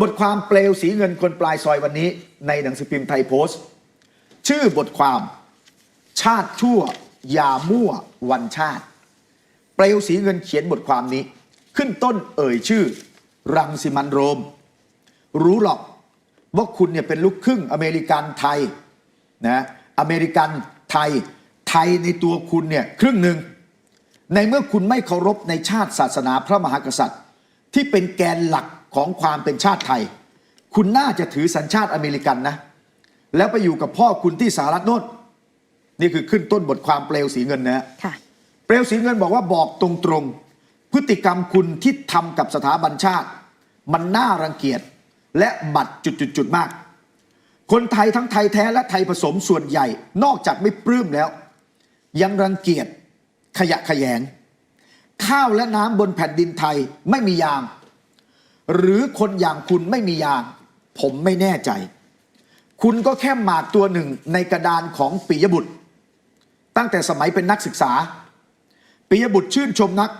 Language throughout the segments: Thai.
บทความเปลวสีเงินคนปลายซอยวันนี้ในหนังสือพิมพ์ไทยโพสต์ ชื่อบทความ ชาติชั่ว อย่ามั่ววันชาติ เปลวสีเงินเขียนบทความนี้ ขึ้นต้นเอ่ยชื่อ รังสิมันโรม รู้หรอกว่าคุณเนี่ยเป็นลูกครึ่งอเมริกันไทยนะอเมริกันไทยไทยในตัวคุณเนี่ยครึ่งหนึ่งในเมื่อคุณไม่เคารพในชาติศาสนาพระมหากษัตริย์ ที่เป็นแกนหลัก ของความเป็นชาติไทย คุณน่าจะถือสัญชาติอเมริกันนะ แล้วไปอยู่กับพ่อคุณที่สหรัฐโน่นนี่คือขึ้นต้นบทความเปลวสีเงินนะฮะค่ะเปลวสีเงินบอกว่าบอกตรงๆ พฤติกรรมคุณที่ทำกับสถาบันชาติ มันน่ารังเกียจและบัดจุดๆๆมาก คนไทยทั้งไทยแท้และไทยผสมส่วนใหญ่ นอกจากไม่ปลื้มแล้ว ยังรังเกียจขยะแขยง ข้าวและน้ำบนแผ่นดินไทยไม่มียาง หรือคนอย่างคุณไม่มียาง ผมไม่แน่ใจ คุณก็แค่หมากตัวหนึ่งในกระดานของปิยบุตร ตั้งแต่สมัยเป็นนักศึกษาปิยบุตรชื่นชมนัก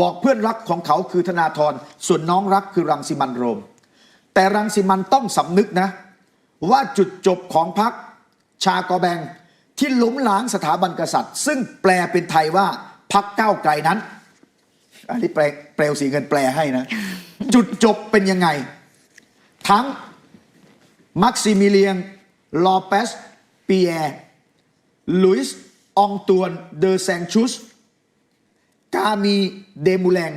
บอกเพื่อนรักของเขาคือธนาธรส่วนน้องรักคือรังสิมันโรม แต่รังสิมันต์ต้องสำนึกนะ ว่าจุดจบของพรรคชากอแบงที่ล้มล้างสถาบันกษัตริย์ ซึ่งแปลเป็นไทยว่าพรรคก้าวไกลนั้นอันนี้แปลเปลวสีเงินแปลให้นะ จุดจบเป็นยังไง ทั้งมักซิมิเลียง ลอเปสปีแอร์ลุยส์องตวน เดอแซงชุส กามี เดมูแลง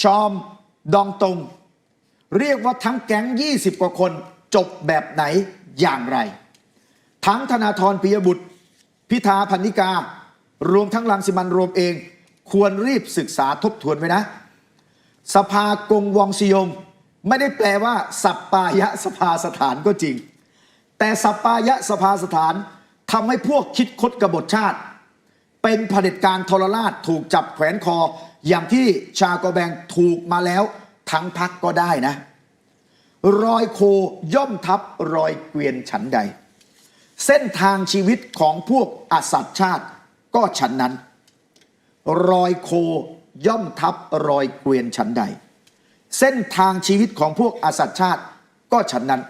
ชอม ดองตง เรียกว่าทั้งแก๊ง 20 กว่าคนจบแบบไหนอย่างไร ทั้งธนาธรปิยบุตร พิธาพันนิกา รวมทั้งรังสิมันโรวมเอง ควรรีบศึกษาทบทวนไว้นะ สภากงวองซิยง ไม่ได้แปลว่าสัปปายะสภาสถานก็จริง แต่สัปปายะสภาสถานทำให้พวกคิดคดกบฏชาติ เป็นเผด็จการทรราชถูกจับแขวนคอ อย่างที่ชาโกแบงถูกมาแล้วทั้งพักก็ได้นะ รอยโคย่อมทับรอยเกวียนฉันใด เส้นทางชีวิตของพวกอสัตชาติก็ฉันนั้น รอยโค ย่อมทับรอยเกวียนฉันใด เส้นทางชีวิตของพวกอสัตชาติก็ฉันนั้น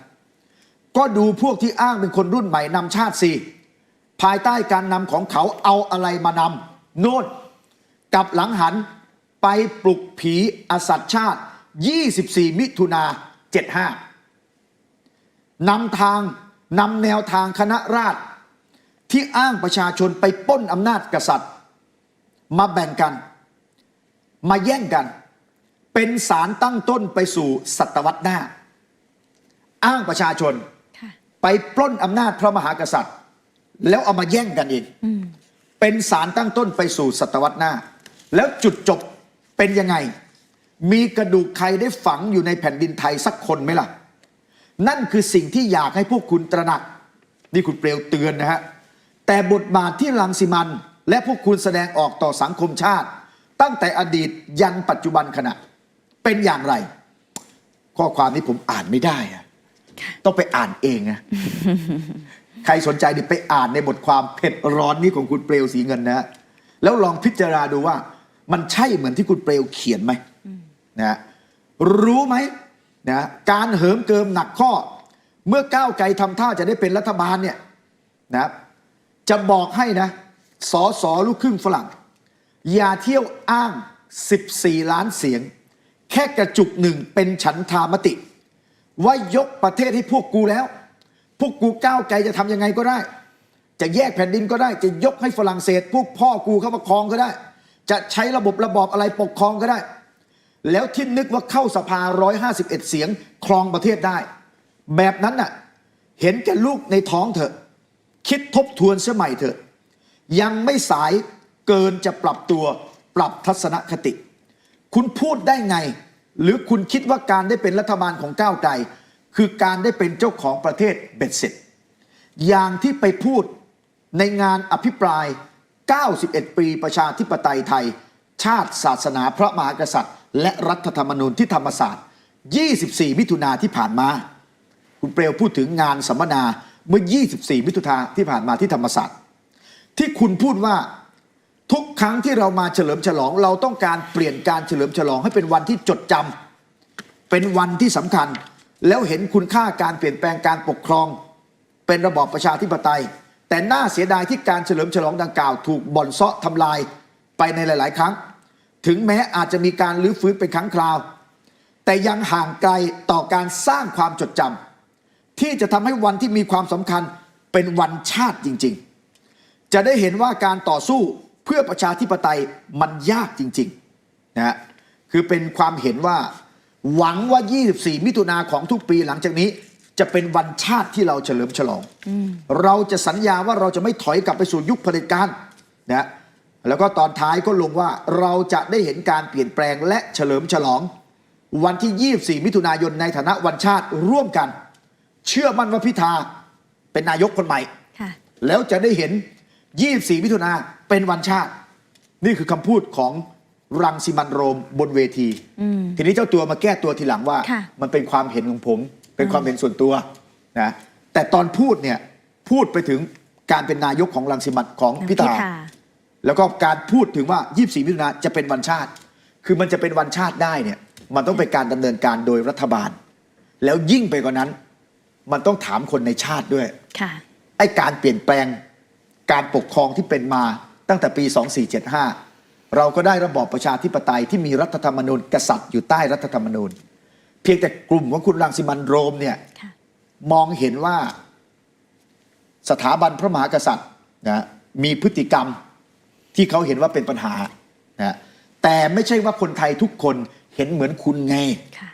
ก็ดูพวกที่อ้างเป็นคนรุ่นใหม่นำชาติสิภายใต้การนำของเขาเอาอะไรมานำโน่นกับหลังหันไปปลุกผีอสัตชาติ 24 มิถุนา75นำทางนำแนวทางคณะราษฎรที่อ้างประชาชนไปป้นอำนาจกษัตริย์ มาแบ่งกัน มาแย่งกัน เป็นสารตั้งต้นไปสู่ศตวรรษหน้า อ้างประชาชนค่ะไปปล้นอำนาจพระมหากษัตริย์ แล้วเอามาแย่งกันเองเป็นสารตั้งต้นไปสู่ศตวรรษหน้า แล้วจุดจบเป็นยังไง มีกระดูกใครได้ฝังอยู่ในแผ่นดินไทยสักคนไหมล่ะ นั่นคือสิ่งที่อยากให้พวกคุณตระหนัก นี่คุณเปลวเตือนนะฮะ แต่บทบาทที่ลังสิมันต์และพวกคุณแสดงออกต่อสังคมชาติ ตั้งแต่อดีตยันปัจจุบันขณะ เป็นอย่างไร ข้อความนี้ผมอ่านไม่ได้อะต้องไปอ่านเองนะใครสนใจดิไปอ่านในบทความเผ็ดร้อนนี้ของคุณเปลวสีเงินนะฮะแล้วลองพิจารณาดูว่า มันใช่เหมือนที่คุณเปลวเขียนไหมนะฮะรู้ไหมนะการเหิมเกิมหนักข้อ เมื่อก้าวไกลทำท่าจะได้เป็นรัฐบาลเนี่ยนะครับจะบอกให้นะสอสอลูกครึ่งฝรั่ง อย่าเที่ยวอ้าง 14 ล้านเสียง แค่กระจุกหนึ่งเป็นฉันทามติ ว่ายกประเทศให้พวกกูแล้ว พวกกูก้าวไกลจะทำยังไงก็ได้ จะแยกแผ่นดินก็ได้ จะยกให้ฝรั่งเศส พวกพ่อกูเข้ามาครองก็ได้ จะใช้ระบบระบอบอะไรปกครองก็ได้ แล้วที่นึกว่าเข้าสภา 151 เสียงครองประเทศได้ แบบนั้นน่ะเห็นแก่ลูกในท้องเถอะ คิดทบทวนเสมัยเถอะ ยังไม่สาย เกินจะปรับตัวปรับทัศนคติ คุณพูดได้ไง หรือคุณคิดว่าการได้เป็นรัฐบาลของก้าวไกลคือการได้เป็นเจ้าของประเทศเบ็ดเสร็จ อย่างที่ไปพูดในงานอภิปราย 91 ปีประชาธิปไตยไทย ชาติศาสนาพระมหากษัตริย์ และรัฐธรรมนูญที่ธรรมศาสตร์ 24 มิถุนาที่ผ่านมา คุณเปลวพูดถึงงานสัมมนาเมื่อ 24 มิถุนาที่ผ่านมาที่ธรรมศาสตร์ ที่คุณพูดว่า ทุกครั้งที่เรามาเฉลิมฉลอง เราต้องการเปลี่ยนการเฉลิมฉลองให้เป็นวันที่จดจเป็นวันที่สำคัญ แล้วเห็นคุณค่าการเปลี่ยนแปลงการปกครอง เป็นระบอบประชาธิปไตย แต่น่าเสียดายที่การเฉลิมฉลองดังกล่าว ถูกบ่อนเซาะทำลายไปในหลาย ๆ ครั้ง ถึงแม้อาจจะมีการลื้อฟื้นเป็นครั้งคราว แต่ยังห่างไกลต่อการสร้างความจดจำที่จะทำให้วันที่มีความสำคัญเป็นวันชาติจริง ๆ จะได้เห็นว่าการต่อสู้ เพื่อประชาธิปไตยมันยากจริงๆนะฮะคือเป็นความเห็นว่าหวังว่า 24 มิถุนาของทุกปีหลังจากนี้ จะเป็นวันชาติที่เราเฉลิมฉลอง เราจะสัญญาว่าเราจะไม่ถอยกลับไปสู่ยุคเผด็จการนะฮะแล้วก็ตอนท้ายก็ลงว่าเราจะได้เห็นการเปลี่ยนแปลงและเฉลิมฉลอง วันที่ 24 มิถุนายนในฐานะวันชาติร่วมกัน เชื่อมั่นว่าพิธาเป็นนายกคนใหม่ค่ะแล้วจะได้เห็น 24 มิถุนาเป็นวันชาติ นี่คือคำพูดของรังสิมันโรมบนเวที ทีนี้เจ้าตัวมาแก้ตัวทีหลังว่า ค่ะ มันเป็นความเห็นของผม เป็นความเห็นส่วนตัวนะแต่ตอนพูดเนี่ยพูดไปถึงการเป็นนายกของรังสิมันของพิธา แล้วก็การพูดถึงว่า 24 มิถุนาจะเป็นวันชาติ คือมันจะเป็นวันชาติได้เนี่ย มันต้องเป็นการดำเนินการโดยรัฐบาล แล้วยิ่งไปกว่านั้น มันต้องถามคนในชาติด้วย ค่ะ ไอ้การเปลี่ยนแปลง การปกครองที่เป็นมาตั้งแต่ปี 2475 เราก็ได้ระบอบประชาธิปไตยที่มีรัฐธรรมนูญกษัตริย์อยู่ใต้รัฐธรรมนูญ เพียงแต่กลุ่มของคุณรังสิมันต์โรมเนี่ยค่ะมองเห็นว่าสถาบันพระมหากษัตริย์นะมีพฤติกรรมที่เขาเห็นว่าเป็นปัญหานะแต่ไม่ใช่ว่าคนไทยทุกคนเห็นเหมือนคุณไงค่ะ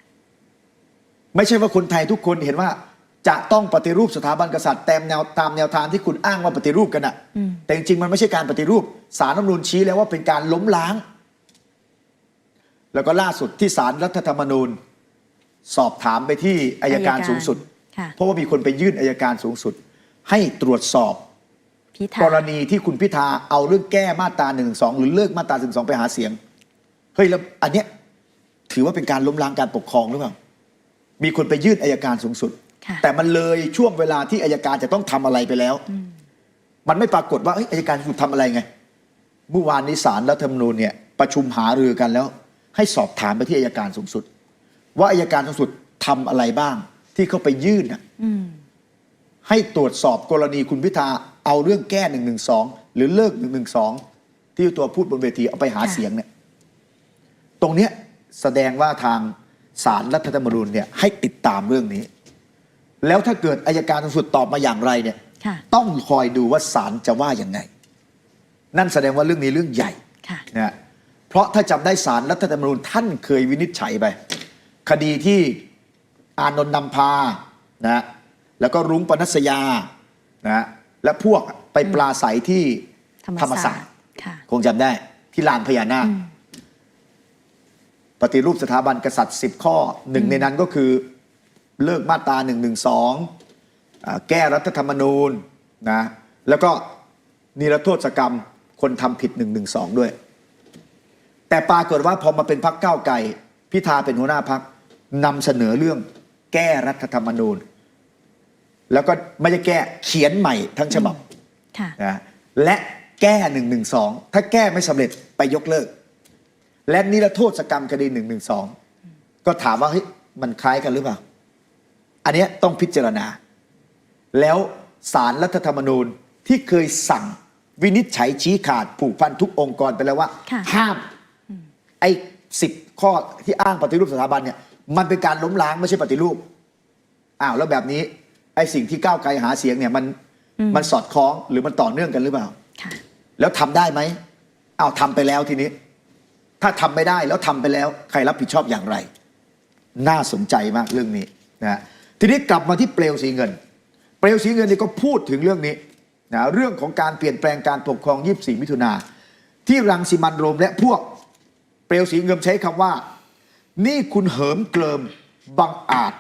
ไม่ใช่ว่าคนไทยทุกคนเห็นว่า จะต้องปฏิรูปสถาบันกษัตริย์ตามแนวตามแนวทางที่คุณอ้างว่าปฏิรูปกันอะอืมแต่จริงๆมันไม่ใช่การปฏิรูปสารรัฐธรรมนูญชี้แล้วว่าเป็นการล้มล้าง แล้วก็ล่าสุดที่สารรัฐธรรมนูญ สอบถามไปที่อายการสูงสุดค่ะเพราะว่ามีคนไปยื่นอายการสูงสุด ให้ตรวจสอบพิธากรณีที่คุณพิธาเอาเรื่องแก้มาตราหนึ่งสองหรือเลิกมาตราหนึ่งสองไปหาเสียงเฮ้ยแล้วอันเนี้ยถือว่าเป็นการล้มล้างการปกครองหรือเปล่ามีคนไปยื่นอายการสูงสุดค่ะ แต่มันเลยช่วงเวลาที่อายการจะต้องทำอะไรไปแล้ว มันไม่ปรากฏว่าเอ้ยอายการสูงสุดทำอะไรไง เมื่อวานนี้ศาลรัฐธรรมนูญเนี่ยประชุมหารือกันแล้ว ให้สอบถามไปที่อายการสูงสุด ว่าอายการสูงสุดทำอะไรบ้าง ที่เขาไปยื่นน่ะอืมให้ตรวจสอบกรณีคุณพิธาเอาเรื่องแก้หนึ่งหนึ่งสองหรือเลิกหนึ่งหนึ่งสองที่ตัวพูดบนเวทีเอาไปหาค่ะเสียงเนี่ย ตรงเนี้ยแสดงว่าทางสารรัฐธรรมนูญเนี่ยให้ติดตามเรื่องนี้ แล้วถ้าเกิดอายการสูงสุดตอบมาอย่างไรเนี่ย ค่ะ ต้องคอยดูว่าศาลจะว่าอย่างไง นั่นแสดงว่าเรื่องนี้เรื่องใหญ่ค่ะ นะฮะเพราะถ้าจำได้สารรัฐธรรมนูญท่านเคยวินิจฉัยไป คดีที่อานนท์นำพานะฮะแล้วก็รุ้งปนัสยานะฮะและพวกไปปลาใสที่ธรรมศาสตร์ธรรมศาสตร์ค่ะ คงจำได้ที่ลานพญานาค ปฏิรูปสถาบันกษัตริย์ 10 ข้อหนึ่งในนั้นก็คือ เลิกมาตรา1นึแก้รัฐธรรมนูญนะแล้วก็นิรโทษกรรมคนทำผิด1นึด้วย แต่ปรากฏว่าพอมาเป็นพักก้าวไก่พิธาเป็นหัวหน้าพักนำเสนอเรื่องแก้รัฐธรรมนูญ แล้วก็ไม่ใช่แก้เขียนใหม่ทั้งฉบับค่ะนะและแก้หนึ่งหนึ่งสองถ้าแก้ไม่สำเร็จไปยกเลิก และนิรโทษกรรมคดีหนึ่งหนึ่งสองก็ถามว่าเฮ้ยมันคล้ายกันหรือเปล่า อันเนี้ยต้องพิจารณา แล้วสารรัฐธรรมนูญที่เคยสั่งวินิจฉัยชี้ขาดผูกพันทุกองค์กรไปแล้วว่าค่ะห้ามไอ้สิบข้อที่อ้างปฏิรูปสถาบันเนี่ยมันเป็นการล้มล้างไม่ใช่ปฏิรูปอ้าวแล้วแบบนี้ไอ้สิ่งที่ก้าวไกลหาเสียงเนี่ยมันมันสอดคล้องหรือมันต่อเนื่องกันหรือเปล่าค่ะแล้วทำได้ไหมอ้าวทำไปแล้วทีนี้ ถ้าทำไม่ได้แล้วทำไปแล้ว ใครรับผิดชอบอย่างไร น่าสนใจมากเรื่องนี้นะฮะ ทีนี้กลับมาที่เปลวสีเงิน เปลวสีเงินนี่ก็พูดถึงเรื่องนี้นะเรื่องของการเปลี่ยนแปลงการปกครอง 24 มิถุนาที่รังสิมันโรมและพวก เปลวสีเงินใช้คำว่า นี่คุณเหิมเกลิมบังอาจ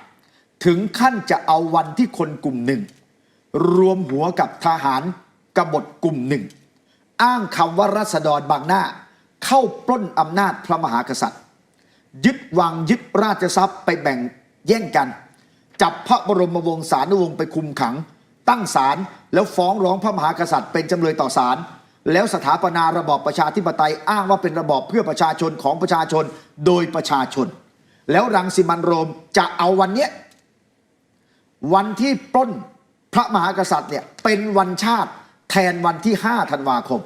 ถึงขั้นจะเอาวันที่คนกลุ่มหนึ่ง รวมหัวกับทหารกบฏกลุ่มหนึ่ง อ้างคำว่ารัษฎรบางหน้า เข้าปล้นอำนาจพระมหากษัตริย์ ยึดวังยึดราชทรัพย์ไปแบ่งแย่งกัน จับพระบรมวงศานุวงศ์ไปคุมขัง ตั้งศาลแล้วฟ้องร้องพระมหากษัตริย์เป็นจำเลยต่อศาลแล้วสถาปนาระบอบประชาธิปไตยอ้างว่าเป็นระบอบเพื่อประชาชนของประชาชนโดยประชาชน แล้วรังสิมันโรมจะเอาวันเนี้ยวันที่ปล้นพระมหากษัตริย์เนี่ยเป็นวันชาติแทนวันที่ 5 ธันวาคม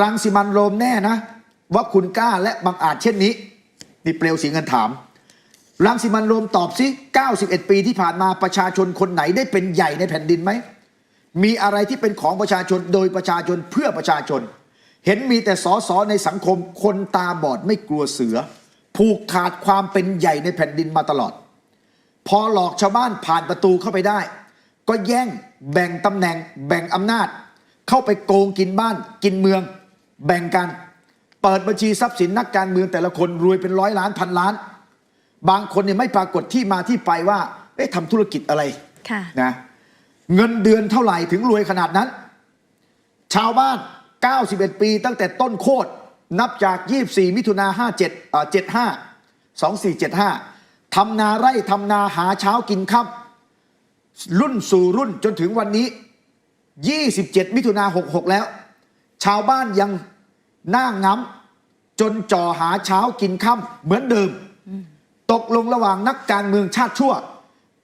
รังสิมันโรมแน่นะ ว่าคุณกล้าและบังอาจเช่นนี้ นี่เปลวสีเงินถาม รังสิมันโรมตอบสิ 91 ปีที่ผ่านมาประชาชนคนไหนได้เป็นใหญ่ในแผ่นดินไหม มีอะไรที่เป็นของประชาชนโดยประชาชนเพื่อประชาชน เห็นมีแต่สอสอในสังคมคนตาบอดไม่กลัวเสือ ผูกขาดความเป็นใหญ่ในแผ่นดินมาตลอด พอหลอกชาวบ้านผ่านประตูเข้าไปได้ ก็แย่งแบ่งตำแหน่ง แบ่งอำนาจ เข้าไปโกงกินบ้าน กินเมือง แบ่งกัน เปิดบัญชีทรัพย์สินนักการเมืองแต่ละคนรวยเป็นร้อยล้านพันล้าน บางคนเนี่ยไม่ปรากฏที่มาที่ไปว่าเอ๊ะทำธุรกิจอะไรค่ะนะเงินเดือนเท่าไหร่ถึงรวยขนาดนั้น ชาวบ้าน 91 ปี ตั้งแต่ต้นโคตรนับจาก 24 มิถุนา57เอ่อ75 2475ทำนาไร่ทำนาหาเช้ากินค่ำรุ่นสู่รุ่นจนถึงวันนี้ 27 มิถุนา66 แล้ว ชาวบ้านยังหน้าง้ำจนจ่อหาเช้ากินค่ำเหมือนเดิม ตกลงระหว่างนักการเมืองชาติชั่ว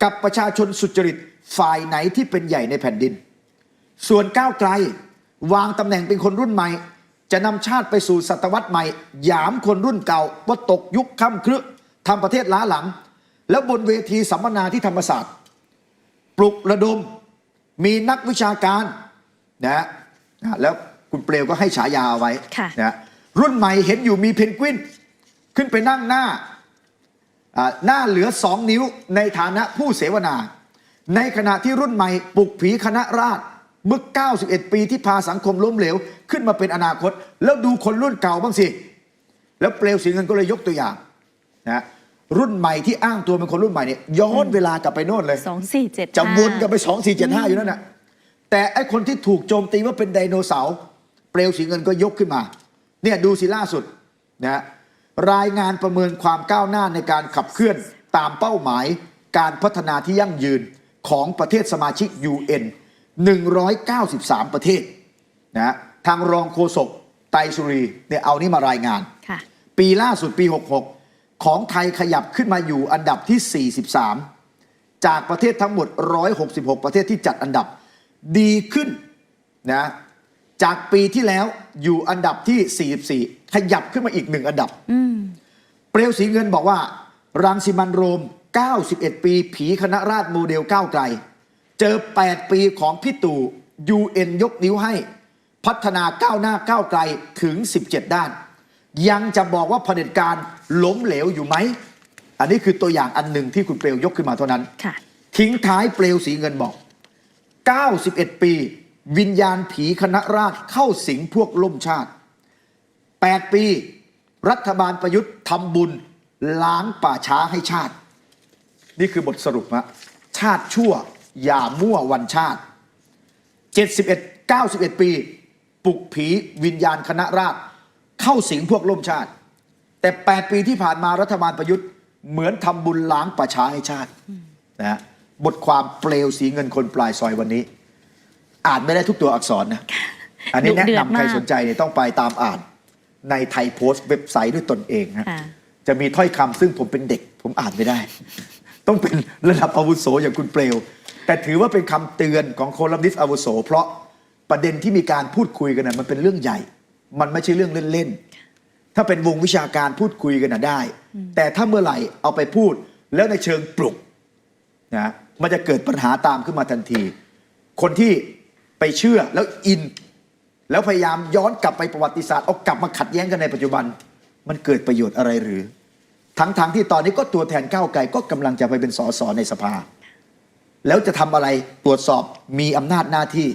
กับประชาชนสุจริตฝ่ายไหนที่เป็นใหญ่ในแผ่นดิน ส่วนก้าวไกล วางตำแหน่งเป็นคนรุ่นใหม่ จะนำชาติไปสู่ศตวรรษใหม่ หยามคนรุ่นเก่าว่าตกยุคค่ำครึทำประเทศล้าหลัง แล้วบนเวทีสัมมนาที่ธรรมศาสตร์ ปลุกระดมมีนักวิชาการนะนะแล้วคุณเปลวก็ให้ฉายาเอาไว้ค่ะนะรุ่นใหม่เห็นอยู่มีเพนกวิน ขึ้นไปนั่งหน้าอ่า หน้าเหลือสองนิ้วในฐานะผู้เสวนา ในขณะที่รุ่นใหม่ปลุกผีคณะราษฎรเมื่อ 91 ปีที่พาสังคมล้มเหลว ขึ้นมาเป็นอนาคต แล้วดูคนรุ่นเก่าบ้างสิ แล้วเปลวสีเงินก็เลยยกตัวอย่างนะรุ่นใหม่ที่อ้างตัวเป็นคนรุ่นใหม่เนี่ยย้อนเวลากลับไปโน่นเลยสองสี่เจ็ดจะวนกลับไป 2 4 7 5 อยู่นั่นน่ะแต่ไอ้คนที่ถูกโจมตีว่าเป็นไดโนเสาร์เปลวสีเงินก็ยกขึ้นมา เนี่ยดูสิล่าสุดนะ รายงานประเมินความก้าวหน้าในการขับเคลื่อนตามเป้าหมายการพัฒนาที่ยั่งยืนของประเทศสมาชิก UN 193 ประเทศนะทางรองโฆษกไตรสุรีเนี่ยเอานี่มารายงานค่ะปีล่าสุดปี 66 ของไทยขยับขึ้นมาอยู่อันดับที่ 43 จากประเทศทั้งหมด 166 ประเทศที่จัดอันดับดีขึ้นนะ จากปีที่แล้วอยู่อันดับที่ 44 ขยับขึ้นมาอีกหนึ่งอันดับอืมเปลวสีเงินบอกว่า รังสิมันโรม 91 ปี ผีคณะราษฎรโมเดลก้าวไกล เจอ 8 ปีของพี่ตู่ UN ยกนิ้วให้ พัฒนาก้าวหน้าก้าวไกลถึง 17 ด้าน ยังจะบอกว่าเผด็จการล้มเหลวอยู่ไหม อันนี้คือตัวอย่างอันหนึ่งที่คุณเปลวยกขึ้นมาเท่านั้นค่ะทิ้งท้ายเปลวสีเงินบอก 91 ปี วิญญาณผีคณะราษฎรเข้าสิงพวกล่มชาติ 8 ปี รัฐบาลประยุทธ์ทำบุญล้างป่าช้าให้ชาติ นี่คือบทสรุปฮะชาติชั่วอย่ามั่ววันชาติ 71 91 ปี ปลุกผีวิญญาณคณะราษฎรเข้าสิงพวกล่มชาติ แต่ 8 ปีที่ผ่านมารัฐบาลประยุทธ์เหมือนทำบุญล้างป่าช้าให้ชาตินะฮะบทความเปลวสีเงินคนปลายซอยวันนี้ อ่านไม่ได้ทุกตัวอักษรนะ อันนี้ดุแนะเดือดนำใครมากสนใจเนี่ยต้องไปตามอ่านในไทยโพสต์เว็บไซต์ด้วยตนเองฮะค่ะจะมีถ้อยคำซึ่งผมเป็นเด็ก ผมอ่านไม่ได้ ต้องเป็นระดับอาวุโสอย่างคุณเปลว แต่ถือว่าเป็นคำเตือนของโคลัมนิสต์อาวุโส เพราะประเด็นที่มีการพูดคุยกันนะมันเป็นเรื่องใหญ่ มันไม่ใช่เรื่องเล่นๆ ถ้าเป็นวงวิชาการพูดคุยกันนะได้ แต่ถ้าเมื่อไหร่เอาไปพูดแล้วในเชิงปลุกนะมันจะเกิดปัญหาตามขึ้นมาทันที คนที่ ไปเชื่อแล้วอิน แล้วพยายามย้อนกลับไปประวัติศาสตร์เอากลับมาขัดแย้งกันในปัจจุบัน มันเกิดประโยชน์อะไรหรือ ทั้งๆทที่ตอนนี้ก็ตัวแทนก้าวไกลก็กำลังจะไปเป็นสสในสภา แล้วจะทำอะไรตรวจสอบมีอำนาจหน้าที่